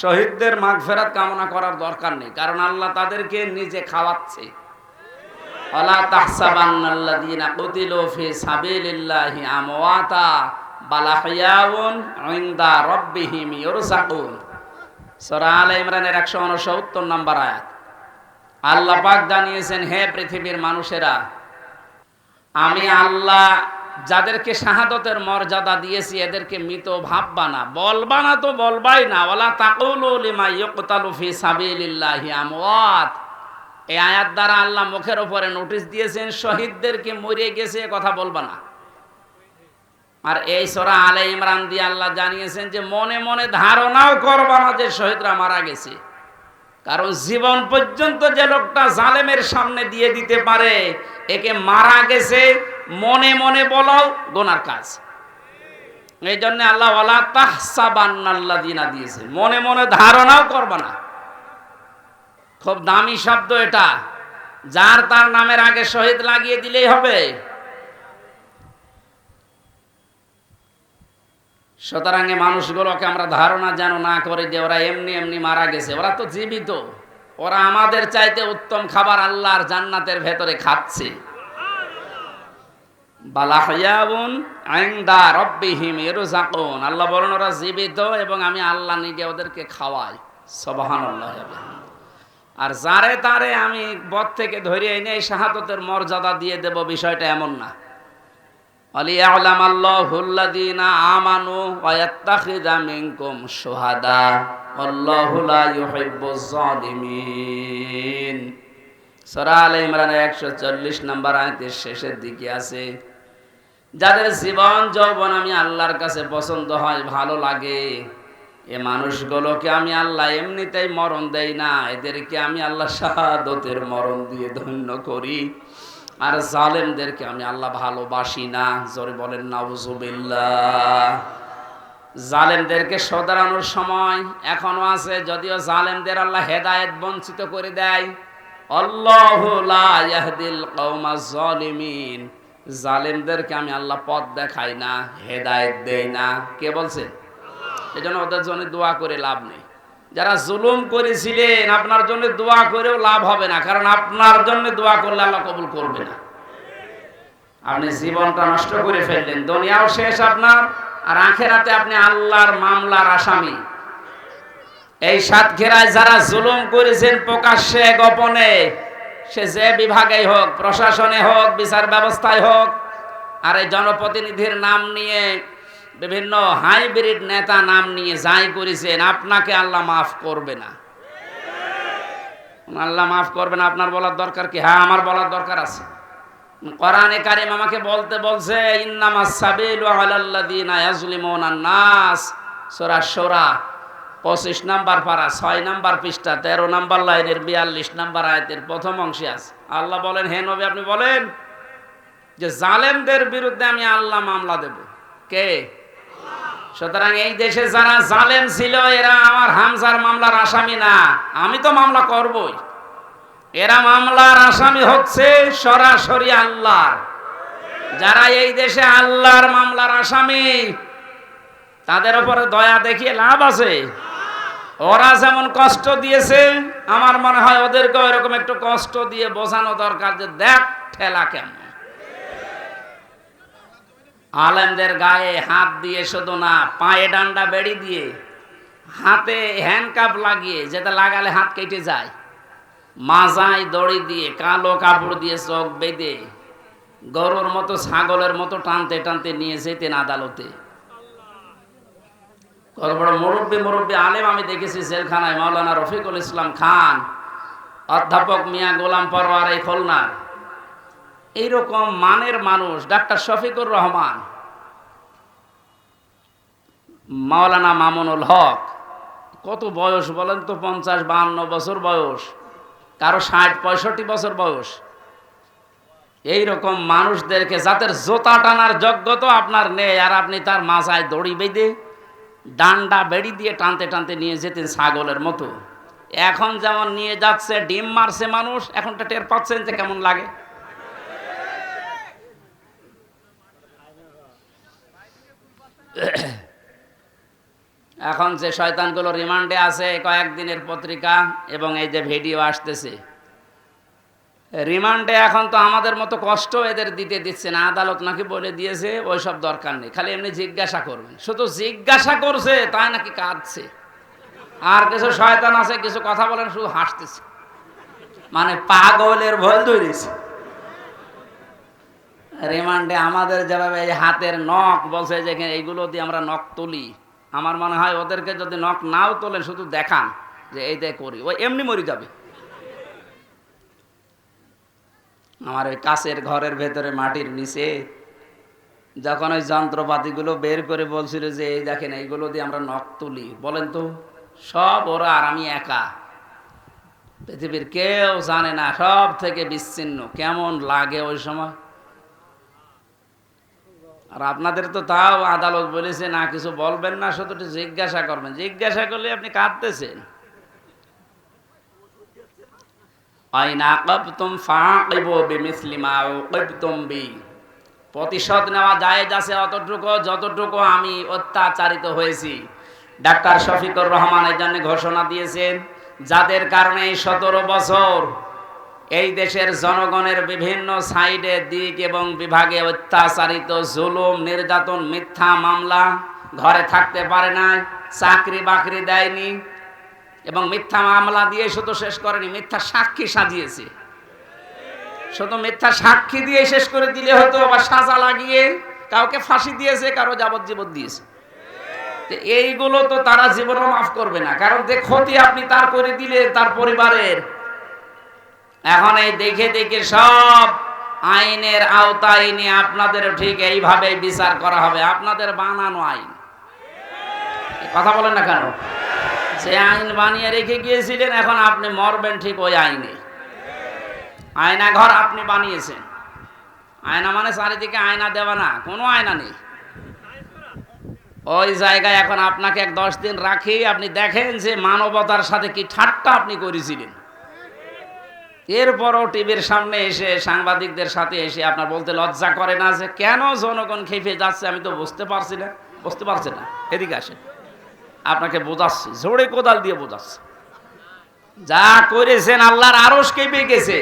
শহীদদের মাগফেরাত কামনা করার দরকার নেই, কারণ আল্লাহ তাদেরকে নিজে খাওয়াচ্ছে। আলে ইমরানের 169 নম্বর আয়াত। আল্লাহ পাক জানিয়েছেন, হে পৃথিবীর মানুষেরা, আমি আল্লাহ যাদেরকে শাহাদতের মর্যাদা দিয়েছি, এদেরকে মৃত ভাববা না। বলবা না তো বলবাই না। ওলা তাকুলু লিমা ইয়কতালু সাবিলিল্লাহি আমওয়াত। এই আয়াত দ্বারা আল্লাহ মুখের উপরে নোটিশ দিয়েছেন শহীদদেরকে মরে গেছে কথা বলবা না। আর এই সরা আলে ইমরান দিয়ে আল্লাহ জানিয়েছেন যে, মনে মনে ধারণাও করবা না যে শহীদরা মারা গেছে। কারণ জীবন পর্যন্ত যে লোকটা জালেমের সামনে দিয়ে দিতে পারে, একে মারা গেছে মনে মনে বলাও গোনার কাজ। এই জন্য আল্লাহ ওয়ালা তাহসাবান্নাল্লাহ দিনা দিয়েছে। মনে মনে ধারণাও করবা না। খুব দামি শব্দ এটা। যার তার নামের আগে শহীদ লাগিয়ে দিলেই হবে। সুতরাং মানুষগুলোকে আমরা ধারণা যেন না করে যে ওরা এমনি এমনি মারা গেছে। ওরা তো জীবিত। ওরা আমাদের চাইতে উত্তম খাবার আল্লাহর জান্নাতের ভেতরে খাচ্ছে। আল্লাহ বলেন, ওরা জীবিত এবং আমি আল্লাহ নিজে ওদেরকে খাওয়াই। সবহানাল্লাহ আর যারে তারে আমি বদ থেকে ধরে এনে শাহাদতের মর্যাদা দিয়ে দেব, বিষয়টা এমন না। আমানু শুহাদা। আল্লাহু ইমরানের 140 নম্বর আয়াতের শেষের দিকে আছে যাদের জীবন যৌবন আমি আল্লাহর কাছে পছন্দ হয়, ভালো লাগে। এ মানুষগুলোকে আমি আল্লাহ এমনিতেই মরণ দেই না, এদেরকে আমি আল্লাহ শাহাদতের মরণ দিয়ে ধন্য করি। আর জালেমদেরকে আমি আল্লাহ ভালোবাসি না, জোরে বলেন, নাউজুবিল্লাহ। জালেমদেরকে সদারানোর সময় এখনও আছে, যদিও জালেমদের আল্লাহ হেদায়েত বঞ্চিত করে দেয়। আল্লাহু লা ইয়াহদিল কওমাজ জালিমিন। জালেমদেরকে আমি আল্লাহ পথ দেখাই না, হেদায়েত দেই না। কে বলছে? এজন্য ওদের জন্য দোয়া করে লাভ নেই। যারা জুলুম করেছিলেন, আপনার জন্য দোয়া করেও লাভ হবে না, কারণ আপনার জন্য দোয়া করলে আল্লাহ কবুল করবে না। আপনি জীবনটা নষ্ট করে ফেললেন, দুনিয়াও শেষ আপনার, আর আখেরাতে আপনি আল্লাহর মামলার আসামি। এই সাতক্ষীরায় যারা জুলুম করেছেন, প্রকাশ্যে গোপনে সে যে বিভাগেই হোক, প্রশাসনে হোক, বিচার ব্যবস্থায় হোক, আর এই জনপ্রতিনিধির নাম নিয়ে বিভিন্ন হাইব্রিড নেতা নাম নিয়ে যাই করেছেন, আপনাকে আল্লাহ মাফ করবে না। আল্লাহ মাফ করবে না, আপনার বলার দরকার কি? হ্যাঁ আমার বলার দরকার আছে। কোরআনে কারিম আমাকে বলতে বলছে, ইন্নামাস সাবিলু আলাল্লাযিনা ইয়াজলিমুনা নাস। সূরা শূরা 25 নাম্বার পারা ছয় নাম্বার পৃষ্ঠা 13 নাম্বার লাইনের 42 নাম্বার আয়াতের প্রথম অংশে আছে। আল্লাহ বলেন, হে নবী, আপনি বলেন যে জালেমদের বিরুদ্ধে আমি আল্লাহ মামলা দেব। কে? সুতরাং এই দেশে যারা জালেম ছিল, এরা আমার হামজার মামলার আসামি না। আমি তো মামলা করবই। এরা মামলার আসামি হচ্ছে সরাসরি আল্লাহ যারা এই দেশে আল্লাহর মামলার আসামি, তাদের উপরে দয়া দেখিয়ে লাভ আছে। ওরা যেমন কষ্ট দিয়েছে, আমার মনে হয় ওদেরকে এরকম একটু কষ্ট দিয়ে বোঝানো দরকার যে দেখ ঠেলা কেমন। আলেমদের গায়ে হাত দিয়ে শুধু না, পায়ে ডান্ডা বেড়ি দিয়ে, হাতে হ্যান্ডকাপ লাগিয়ে যেটা লাগালে হাত কেটে যায়। মাজায় দড়ি দিয়ে, কালো কাপড় দিয়ে চোখ বেঁধে গরুর মতো, ছাগলের মতো টানতে টানতে নিয়ে যেতেন আদালতে। কত বড় মুরব্বী মুরব্বী আলেম আমি দেখেছি জেলখানায়, মাওলানা রফিকুল ইসলাম খান, অধ্যাপক মিয়া গোলাম পরওয়ার এই খুলনার। এইরকম মানের মানুষ, ডাক্তার শফিকুর রহমান, মাওলানা মামুনুল হক, কত বয়স বলেন তো পঞ্চাশ, বাহান্ন বছর বয়স, কারও ষাট, পঁয়ষট্টি বছর বয়স। এই রকম মানুষদেরকে যাদের জোতা টানার যোগ্যতা আপনার নেই, আর আপনি তার মাথায় দড়ি বেঁধে ডান্ডা বেড়ি দিয়ে টানতে টানতে নিয়ে যেতেন ছাগলের মতো। এখন যেমন নিয়ে যাচ্ছে, ডিম মারছে মানুষ এখনটা টের পাচ্ছেন যে কেমন লাগে। এখন যে শয়তানগুলো রিমান্ডে আছে, কয়েকদিনের পত্রিকা এবং এই যে ভিডিও আসতেছে। রিমান্ডে এখন তো আমাদের মতো কষ্ট এদের দিতে দিচ্ছে না। আদালত নাকি বলে দিয়েছে, ওইসব দরকার নেই। খালি এমনি জিজ্ঞাসা করবেন। শুধু জিজ্ঞাসা করছে, তাই নাকি কাঁদছে। আর কিছু শয়তান আছে, কিছু কথা বলেন, শুধু হাসতেছে। মানে পাগলের ভয় ধরেছে। রিমান্ডে আমাদের যেভাবে এই হাতের নখ বলছে যে এইগুলো দিয়ে আমরা নখ তুলি। আমার মনে হয় ওদেরকে যদি নখ নাও তোলেন, শুধু দেখান যে এইটাই করি। ওই এমনি মরি যাবে। আমার ওই কাছের ঘরের ভেতরে মাটির নিচে। যখন ওই যন্ত্রপাতিগুলো বের করে বলছিল যে, এই দেখেন, এইগুলো দিয়ে আমরা নখ তুলি। বলেন তো, সব ওরা আর আমি একা। পৃথিবীর কেউ জানে না, সব থেকে বিচ্ছিন্ন, কেমন লাগে ওই সময়? আর আপনাদের তো তাও আদালত বলেছে, না, কিছু বলবেন না, শুধু জিজ্ঞাসা করবেন। জিজ্ঞাসা করলে আপনি কাঁদতেছেন। প্রতিশোধ নেওয়া যায় আছে অতটুকু, যতটুকু আমি অত্যাচারিত হয়েছি। ডাক্তার শফিকুর রহমান এই জন্য ঘোষণা দিয়েছেন, যাদের কারণে এই সতেরো বছর এই দেশের জনগণের বিভিন্ন সাইডে দিক এবং বিভাগে অত্যাচারিত, জুলুম, নির্যাতন, মিথ্যা মামলা ঘরে থাকতে পারে নাই চাকরি বাকরি দেয়নি। এবং মিথ্যা মামলা দিয়ে শুধু শেষ করেনি, মিথ্যা সাক্ষী সাজিয়েছে। শুধু মিথ্যা সাক্ষী দিয়ে শেষ করে দিলে হতো বা সাজা লাগিয়ে কাউকে ফাঁসি দিয়েছে, কারও যাবজ্জীবন দিয়েছে। এইগুলো তো তারা জীবনও মাফ করবে না। কারণ যে ক্ষতি আপনি তার করে দিলে, তার পরিবারের। এখন এই দেখে দেখে সব আইনের আওতায় নিয়ে আপনাদের ঠিক এইভাবে বিচার করা হবে। আপনাদের বানানো আইন। কথা বলেন না কেন? সে আইন বানিয়ে রেখে গিয়েছিলেন, এখন আপনি মরবেন ঠিক ওই আইনে। আয়না ঘর আপনি বানিয়েছেন। আয়না মানে চারিদিকে আয়না দেওয়া না, কোনো আয়না নেই। ওই জায়গায় এখন আপনাকে এক দশ দিন রাখি আপনি দেখেন যে মানবতার সাথে কি ঠাট্টা আপনি করেছিলেন। এরপরও টিভির সামনে এসে, সাংবাদিকদের সাথে এসে আপনার বলতে লজ্জা করে না যে কেন জনগণ খেপে যাচ্ছে, আমি তো বুঝতে পারছি না, বুঝতে পারছি না। এদিকে আসেন। আপনাকে বোঝাচ্ছে জোরে কোদাল দিয়ে বোঝাচ্ছে। যা করেছেন আল্লাহর আরস কেঁপে গেছে